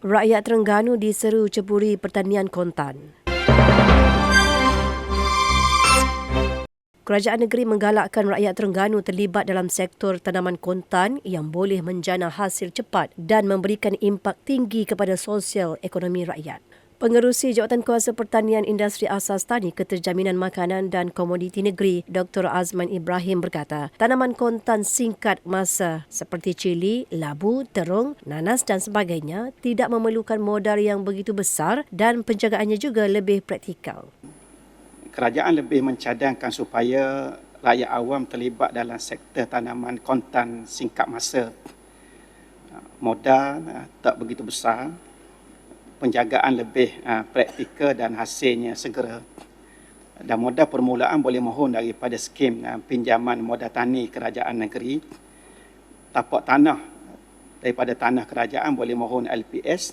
Rakyat Terengganu diseru ceburi pertanian kontan. Kerajaan negeri menggalakkan rakyat Terengganu terlibat dalam sektor tanaman kontan yang boleh menjana hasil cepat dan memberikan impak tinggi kepada sosial ekonomi rakyat. Pengerusi Jawatan Kuasa Pertanian Industri Asas Tani Keterjaminan Makanan dan Komoditi Negeri Dr. Azman Ibrahim berkata, tanaman kontan singkat masa seperti cili, labu, terung, nanas dan sebagainya tidak memerlukan modal yang begitu besar dan penjagaannya juga lebih praktikal. Kerajaan lebih mencadangkan supaya rakyat awam terlibat dalam sektor tanaman kontan singkat masa. Modal eh, tak begitu besar, penjagaan lebih uh, praktikal dan hasilnya segera. Dan modal permulaan boleh mohon daripada skim uh, pinjaman modal tani kerajaan negeri. Tapak tanah daripada tanah kerajaan boleh mohon LPS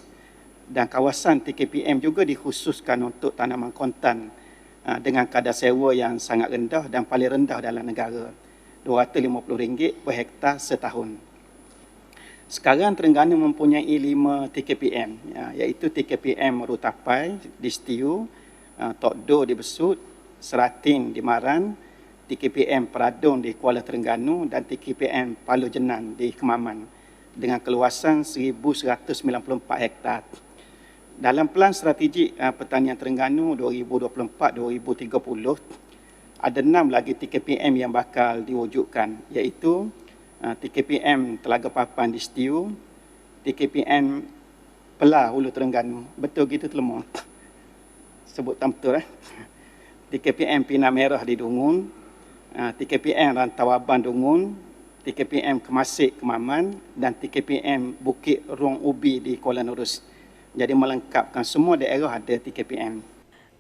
dan kawasan TKPM juga dikhususkan untuk tanaman kontan uh, dengan kadar sewa yang sangat rendah dan paling rendah dalam negara. RM250 per hektar setahun. Sekarang Terengganu mempunyai lima TKPM, ya, iaitu TKPM Rutapai di Setiu, uh, di Besut, Seratin di Maran, TKPM Peradun di Kuala Terengganu dan TKPM Palu Jenan di Kemaman dengan keluasan 1,194 hektar. Dalam Pelan Strategik uh, Pertanian Terengganu 2024-2030, ada enam lagi TKPM yang bakal diwujudkan, iaitu TKPM Telaga Papan di Setiu, TKPM Pelah Hulu Terengganu. Betul gitu Telemon. Sebut tak betul eh. TKPM Pina Merah di Dungun, ah, TKPM Rantawaban Dungun, TKPM Kemasik Kemaman dan TKPM Bukit Ruang Ubi di Kuala Nurus. Jadi melengkapkan semua daerah ada TKPM.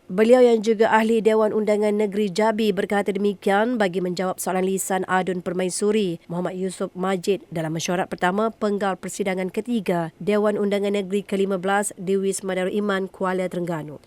Beliau yang juga ahli Dewan Undangan Negeri Jabi berkata demikian bagi menjawab soalan lisan Adun Permaisuri Muhammad Yusof Majid dalam mesyuarat pertama penggal persidangan ketiga Dewan Undangan Negeri ke-15 di Wisma Darul Iman Kuala Terengganu.